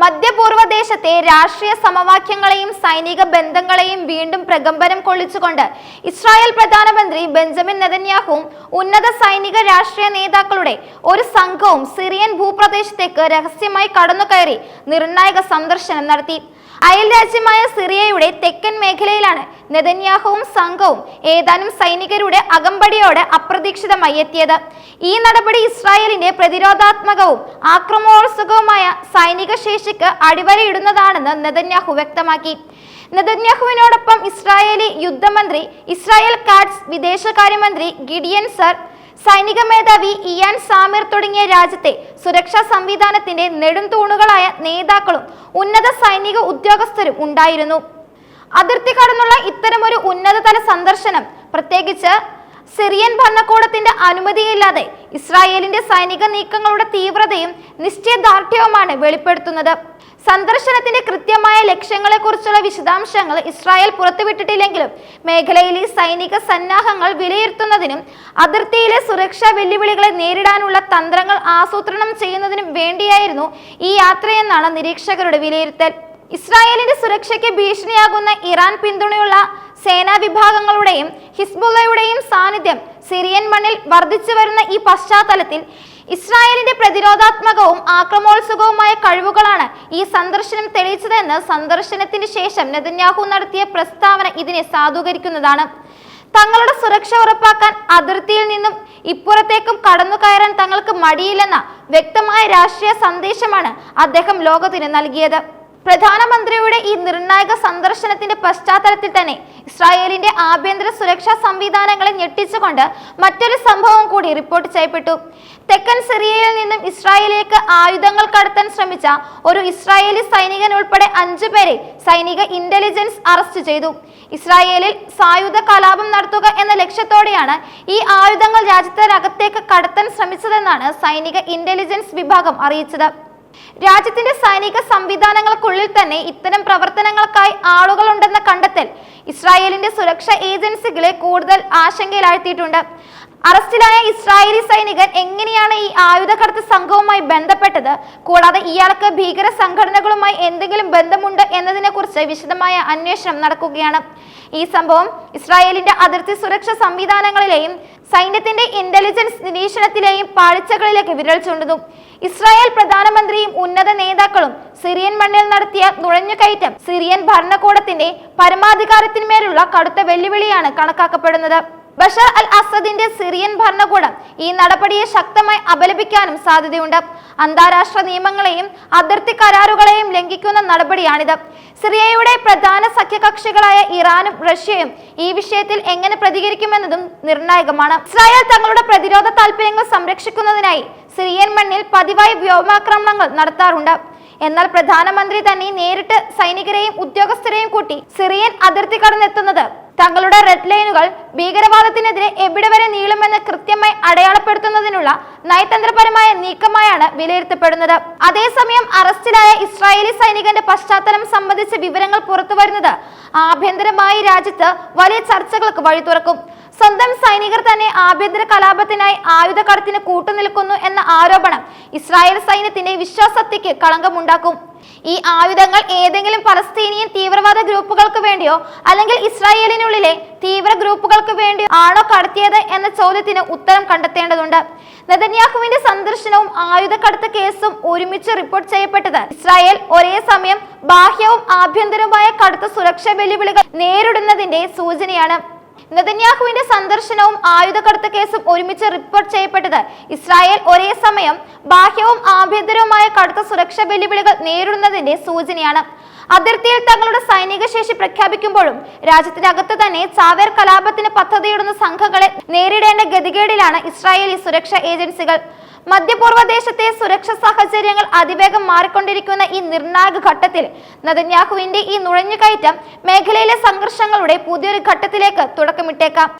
മധ്യപൂർവദേശത്തെ രാഷ്ട്രീയ സമവാക്യങ്ങളെയും സൈനിക ബന്ധങ്ങളെയും വീണ്ടും പ്രകമ്പനം കൊള്ളിച്ചുകൊണ്ട് ഇസ്രായേൽ പ്രധാനമന്ത്രി ബെഞ്ചമിൻ നെതന്യാഹുവും ഉന്നത സൈനിക രാഷ്ട്രീയ നേതാക്കളുടെ ഒരു സംഘവും സിറിയൻ ഭൂപ്രദേശത്തേക്ക് രഹസ്യമായി കടന്നുകയറി നിർണായക സന്ദർശനം നടത്തി. അയൽ രാജ്യമായ സിറിയയുടെ തെക്കൻ മേഖലയിലാണ് നെതന്യാഹുവും സംഘവും ഏതാനും സൈനികരുടെ അകമ്പടിയോടെ അപ്രതീക്ഷിതമായി എത്തിയത്. ഈ നടപടി ഇസ്രായേലിന്റെ പ്രതിരോധാത്മകവും ആക്രമോത്സുകവുമായ സൈനിക ശേഷിക്ക് അടിവരയിടുന്നതാണെന്ന് നെതന്യാഹു വ്യക്തമാക്കി. നെതന്യാഹുവിനോടൊപ്പം ഇസ്രായേലി യുദ്ധമന്ത്രി ഇസ്രായേൽ കാറ്റ്സ് വിദേശകാര്യമന്ത്രി ഗിഡിയൻ സർ സൈനിക മേധാവി ഇയാൻ സാമിർ തുടങ്ങിയ രാജ്യത്തെ സുരക്ഷാ സംവിധാനത്തിന്റെ നെടുംതൂണുകളായ നേതാക്കളും ഉന്നത സൈനിക ഉദ്യോഗസ്ഥരും ഉണ്ടായിരുന്നു. അതിർത്തി കടന്നുള്ള ഇത്തരമൊരു ഉന്നതതല സന്ദർശനം പ്രത്യേകിച്ച് സിറിയൻ ഭരണകൂടത്തിന്റെ അനുമതിയില്ലാതെ ഇസ്രായേലിന്റെ സൈനിക നീക്കങ്ങളുടെ തീവ്രതയും നിശ്ചയദാർഢ്യവുമാണ് വെളിപ്പെടുത്തുന്നത്. സന്ദർശനത്തിന്റെ കൃത്യമായ ലക്ഷ്യങ്ങളെക്കുറിച്ചുള്ള വിശദാംശങ്ങൾ ഇസ്രായേൽ പുറത്തുവിട്ടിട്ടില്ലെങ്കിലും മേഖലയിലെ സൈനിക സന്നാഹങ്ങൾ വിലയിരുത്തുന്നതിനും അതിർത്തിയിലെ സുരക്ഷാ വെല്ലുവിളികളെ നേരിടാനുള്ള തന്ത്രങ്ങൾ ആസൂത്രണം ചെയ്യുന്നതിനും വേണ്ടിയായിരുന്നു ഈ യാത്രയെന്നാണ് നിരീക്ഷകരുടെ വിലയിരുത്തൽ. ഇസ്രായേലിന്റെ സുരക്ഷയ്ക്ക് ഭീഷണിയാകുന്ന ഇറാൻ പിന്തുണയുള്ള സേനാ വിഭാഗങ്ങളുടെയും ഹിസ്ബുള്ളയുടെയും സാന്നിധ്യം സിറിയൻ മണ്ണിൽ വർദ്ധിച്ചു വരുന്ന ഈ പശ്ചാത്തലത്തിൽ ഇസ്രായേലിന്റെ പ്രതിരോധാത്മകവും ആക്രമോത്സുകവുമായ കഴിവുകളാണ് ഈ സന്ദർശനം തെളിയിച്ചതെന്ന് സന്ദർശനത്തിന് ശേഷം നെതന്യാഹു നടത്തിയ പ്രസ്താവന ഇതിനെ സാധൂകരിക്കുന്നതാണ്. തങ്ങളുടെ സുരക്ഷ ഉറപ്പാക്കാൻ അതിർത്തിയിൽ നിന്നും ഇപ്പുറത്തേക്കും കടന്നു കയറാൻ തങ്ങൾക്ക് മടിയില്ലെന്ന വ്യക്തമായ രാഷ്ട്രീയ സന്ദേശമാണ് അദ്ദേഹം ലോകത്തിന് നൽകിയത്. പ്രധാനമന്ത്രിയുടെ ഈ നിർണായക സന്ദർശനത്തിന്റെ പശ്ചാത്തലത്തിൽ തന്നെ ഇസ്രായേലിന്റെ ആഭ്യന്തര സുരക്ഷാ സംവിധാനങ്ങളെ ഞെട്ടിച്ചുകൊണ്ട് മറ്റൊരു സംഭവം കൂടി റിപ്പോർട്ട് ചെയ്യപ്പെട്ടു. തെക്കൻ സിറിയയിൽ നിന്നും ഇസ്രായേലിലേക്ക് ആയുധങ്ങൾ കടത്താൻ ശ്രമിച്ച ഒരു ഇസ്രായേലി സൈനികൻ ഉൾപ്പെടെ അഞ്ചു പേരെ സൈനിക ഇന്റലിജൻസ് അറസ്റ്റ് ചെയ്തു. ഇസ്രായേലിൽ സായുധ കലാപം നടത്തുക എന്ന ലക്ഷ്യത്തോടെയാണ് ഈ ആയുധങ്ങൾ രാജ്യത്തിനകത്തേക്ക് കടത്താൻ ശ്രമിച്ചതെന്നാണ് സൈനിക ഇന്റലിജൻസ് വിഭാഗം അറിയിച്ചത്. രാജ്യത്തിന്റെ സൈനിക സംവിധാനങ്ങൾക്കുള്ളിൽ തന്നെ ഇത്തരം പ്രവർത്തനങ്ങൾക്കായി ആളുകളുണ്ടെന്ന കണ്ടെത്തൽ ഇസ്രായേലിന്റെ സുരക്ഷാ ഏജൻസികളെ കൂടുതൽ ആശങ്കയിലാഴ്ത്തിയിട്ടുണ്ട്. അറസ്റ്റിലായ ഇസ്രായേലി സൈനികൻ എങ്ങനെയാണ് ഈ ആയുധക്കടത്ത് സംഘവുമായി ബന്ധപ്പെട്ടത്? കൂടാതെ ഇയാൾക്ക് ഭീകര സംഘടനകളുമായി എന്തെങ്കിലും ബന്ധമുണ്ട് എന്നതിനെക്കുറിച്ച് വിശദമായ അന്വേഷണം നടക്കുകയാണ്. ഈ സംഭവം ഇസ്രായേലിന്റെ അതിർത്തി സുരക്ഷാ സംവിധാനങ്ങളിലെയും സൈന്യത്തിന്റെ ഇന്റലിജൻസ് നിരീക്ഷണത്തിലെയും പാളിച്ചകളിലേക്ക് വിരൽ ചൂണ്ടുന്നു. ഇസ്രായേൽ പ്രധാനമന്ത്രിയും ഉന്നത നേതാക്കളും സിറിയൻ മണ്ണിൽ നടത്തിയ നുഴഞ്ഞുകയറ്റം സിറിയൻ ഭരണകൂടത്തിന്റെ പരമാധികാരത്തിന്മേലുള്ള കടുത്ത വെല്ലുവിളിയാണ് കണക്കാക്കപ്പെടുന്നത്. ബഷർ അൽ അസദിന്റെ സിറിയൻ ഭരണകൂടം ഈ നടപടിയെ ശക്തമായി അപലപിക്കാനും സാധ്യതയുണ്ട്. അന്താരാഷ്ട്ര നിയമങ്ങളെയും അതിർത്തി കരാറുകളെയും ലംഘിക്കുന്ന നടപടിയാണിത്. സിറിയയുടെ പ്രധാന സഖ്യകക്ഷികളായ ഇറാനും റഷ്യയും ഈ വിഷയത്തിൽ എങ്ങനെ പ്രതികരിക്കുമെന്നതും നിർണായകമാണ്. ഇസ്രായേൽ തങ്ങളുടെ പ്രതിരോധ താൽപര്യങ്ങൾ സംരക്ഷിക്കുന്നതിനായി സിറിയൻ മണ്ണിൽ പതിവായി വ്യോമാക്രമണങ്ങൾ നടത്താറുണ്ട്. എന്നാൽ പ്രധാനമന്ത്രി തന്നെ നേരിട്ട് സൈനികരെയും ഉദ്യോഗസ്ഥരെയും കൂട്ടി സിറിയൻ അതിർത്തി കടന്നെത്തുന്നത്. തങ്ങളുടെ റെഡ് ലൈനുകൾ ഭീകരവാദത്തിനെതിരെ എവിടെ വരെ നീളുമെന്ന് കൃത്യമായി അടയാളപ്പെടുത്തുന്നതിനുള്ള നയതന്ത്രപരമായ നീക്കമായാണ് വിലയിരുത്തപ്പെടുന്നത്. അതേസമയം അറസ്റ്റിലായ ഇസ്രായേലി സൈനികന്റെ പശ്ചാത്തലം സംബന്ധിച്ച വിവരങ്ങൾ പുറത്തുവരുന്നത് ആഭ്യന്തരമായി രാജ്യത്ത് വലിയ ചർച്ചകൾക്ക് വഴി തുറക്കും സ്വന്തം സൈനികർ തന്നെ ആഭ്യന്തര കലാപത്തിനായി ആയുധക്കടത്തിന് കൂട്ടുനിൽക്കുന്നു എന്ന ആരോപണം ഇസ്രായേൽ സൈന്യത്തിന്റെ വിശ്വാസത്തിക്ക് കളങ്കമുണ്ടാക്കും. ഈ ആയുധങ്ങൾ ഏതെങ്കിലും പലസ്തീനിയൻ തീവ്രവാദ ഗ്രൂപ്പുകൾക്ക് വേണ്ടിയോ അല്ലെങ്കിൽ ഇസ്രായേലിനുള്ളിലെ തീവ്ര ഗ്രൂപ്പുകൾക്ക് വേണ്ടിയോ ആണോ കടത്തിയത് എന്ന ചോദ്യത്തിന് ഉത്തരം കണ്ടെത്തേണ്ടതുണ്ട്. നെതന്യാഹുവിന്റെ സന്ദർശനവും ആയുധക്കടത്ത് കേസും ഒരുമിച്ച് റിപ്പോർട്ട് ചെയ്യപ്പെട്ടത് ഇസ്രായേൽ ഒരേ സമയം ബാഹ്യവും ആഭ്യന്തരവുമായ കടുത്ത സുരക്ഷാ വെല്ലുവിളികൾ നേരിടുന്നതിന്റെ സൂചനയാണ്. നെതന്യാഹുവിന്റെ സന്ദർശനവും ആയുധക്കടത്ത് കേസും ഒരുമിച്ച് റിപ്പോർട്ട് ചെയ്യപ്പെട്ടത് ഇസ്രായേൽ ഒരേ സമയം ബാഹ്യവും ആഭ്യന്തരവുമായ കടുത്ത സുരക്ഷാ വെല്ലുവിളികൾ നേരിടുന്നതിന്റെ സൂചനയാണ്. അതിർത്തിയിൽ തങ്ങളുടെ സൈനിക ശേഷി പ്രഖ്യാപിക്കുമ്പോഴും രാജ്യത്തിനകത്ത് തന്നെ ചാവേർ കലാപത്തിന് പദ്ധതിയിടുന്ന സംഘങ്ങളെ നേരിടേണ്ട ഗതികേടിലാണ് ഇസ്രായേലി സുരക്ഷാ ഏജൻസികൾ. മധ്യപൂർവദേശത്തെ സുരക്ഷാ സാഹചര്യങ്ങൾ അതിവേഗം മാറിക്കൊണ്ടിരിക്കുന്ന ഈ നിർണായക ഘട്ടത്തിൽ നദന്യാഹുവിന്റെ ഈ നുഴഞ്ഞുകയറ്റം മേഖലയിലെ സംഘർഷങ്ങളുടെ പുതിയൊരു ഘട്ടത്തിലേക്ക് തുടക്കമിട്ടേക്കാം.